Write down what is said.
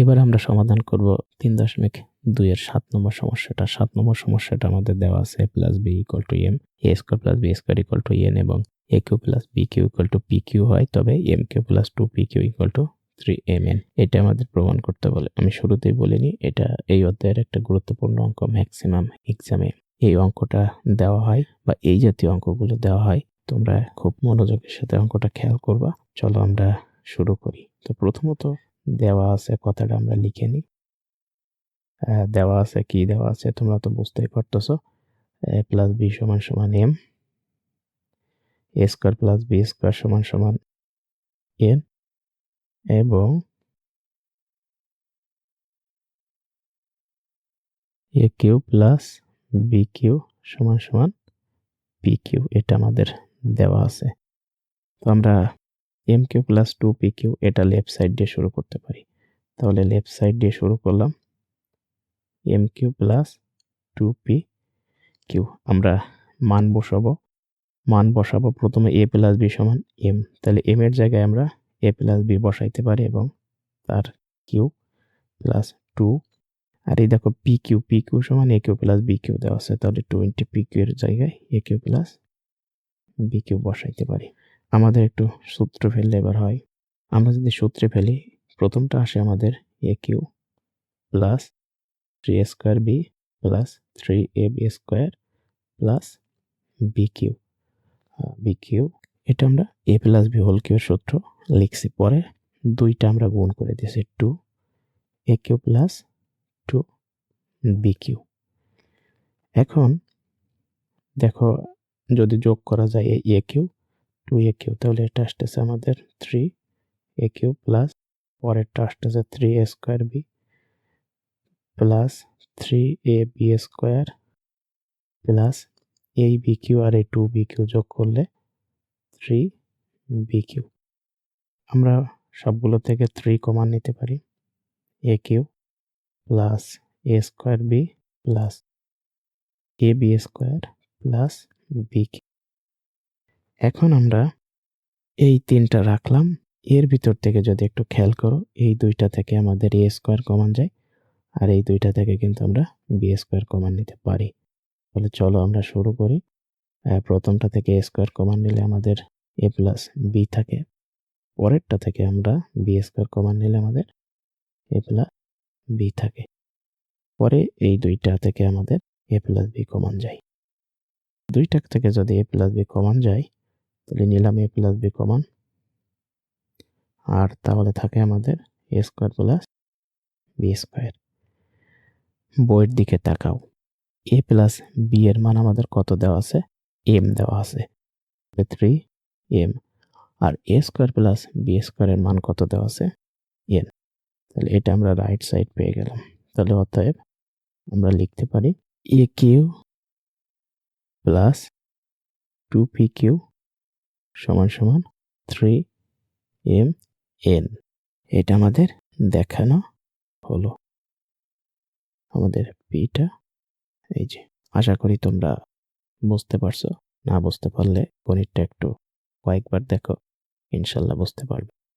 এবার আমরা সমাধান করব তিন দশমিক দুইয়ের সাত নম্বর সমস্যাটা। সাত নম্বর সমস্যাটা আমাদের দেওয়া আছে plus B equal to M A square plus B square equal to N এবং A cube plus B cube equal to P Q হয়, তবে M cube plus two P Q equal to three M N এটা আমাদের প্রমাণ করতে বলে, আমি শুরুতেই বলিনি, এটা এই অধ্যায়ের একটা গুরুত্বপূর্ণ অঙ্ক ম্যাক্সিমাম এক্সামে এই অঙ্কটা দেওয়া হয় বা এই জাতীয় অঙ্কগুলো দেওয়া হয়, তোমরা খুব মনোযোগের সাথে অঙ্কটা খেয়াল করবা। চলো আমরা শুরু করি। তো প্রথমত দেওয়া আছে, কথাটা আমরা লিখে নিই। দেওয়া আছে, কি দেওয়া আছে, তোমরা তো বুঝতেই পারতেছো। এ প্লাস বি সমান সমান M A square plus B square সমান সমান এন এবং A cube plus B cube সমান সমান পি কিউ এটা আমাদের দেওয়া আছে। তো আমরা M cube plus two P Q এটা লেফট সাইড দিয়ে শুরু করতে পারি। তাহলে লেফট সাইড দিয়ে শুরু করলাম। M cube plus two P Q আমরা মান বসাবো। মান বসাবো প্রথমে এ প্লাস বি সমান এম তাহলে এম এর জায়গায় আমরা এ প্লাস বি বসাইতে পারি এবং তার কিউ প্লাস টু আর এই দেখো পি কিউ পি কিউ সমান A cube plus B cube দেওয়া আছে। তাহলে টোয়েন্টি পি কিউ এর জায়গায় A cube plus B cube বসাইতে পারি। আমাদের একটু সূত্র ফেললে এবার হয়। আমরা যদি সূত্রে ফেলি, প্রথমটা আসে আমাদের a cube plus three a square b plus three a b square plus b cube. B cube, এটা আমরা এ প্লাস বি হোল কিউর সূত্র লিখছি। পরে দুইটা আমরা গুণ করে দিয়েছি, two A cube plus two B cube. এখন দেখো, যদি যোগ করা যায় A cube two A cube তাহলে এটা আসতেছে আমাদের থ্রি এ কিউ প্লাস পরেরটা আসতেছে three A square B plus three A B square plus এই বি কিউ আর এই টু বি কিউ যোগ করলে থ্রি বি কিউ আমরা সবগুলো থেকে থ্রি কমান নিতে পারি A cube plus A square B plus A B square plus B cube এখন আমরা এই তিনটা রাখলাম। এর ভিতর থেকে যদি একটু খেয়াল করো, এই দুইটা থেকে আমাদের এ স্কোয়ার কমান যায় আর এই দুইটা থেকে কিন্তু আমরা বি স্কোয়ার কমান নিতে পারি। তাহলে চলো আমরা শুরু করি। প্রথমটা থেকে এ স্কোয়ার কমান নিলে আমাদের এ প্লাস বি থাকে। পরেরটা থেকে আমরা বি স্কোয়ার কমান নিলে আমাদের এ প্লাস বি থাকে। পরে এই দুইটা থেকে আমাদের এ প্লাস বি কমান যায়। দুইটা থেকে যদি এ প্লাস বি কমান যায় তাহলে নিলাম এ প্লাস বি কমান আর তাহলে থাকে আমাদের A square plus B square বইয়ের দিকে তাকাও। এ প্লাস বি এর মান আমাদের কত দেওয়া আছে? এম দেওয়া আছে। থ্রি এম আর এ স্কোয়ার প্লাস বি স্কোয়ারের মান কত দেওয়া আছে? এন তাহলে এটা আমরা রাইট সাইড পেয়ে গেলাম। তাহলে অতএব আমরা লিখতে পারি A Q plus two P Q সমান সমান থ্রি এম এন এটা আমাদের দেখানো হলো। আমাদের পিটা এই যে, আশা করি তোমরা বুঝতে পারছ। না বুঝতে পারলে গণিতটা একটু কয়েকবার দেখো, ইনশাল্লাহ বুঝতে পারবে।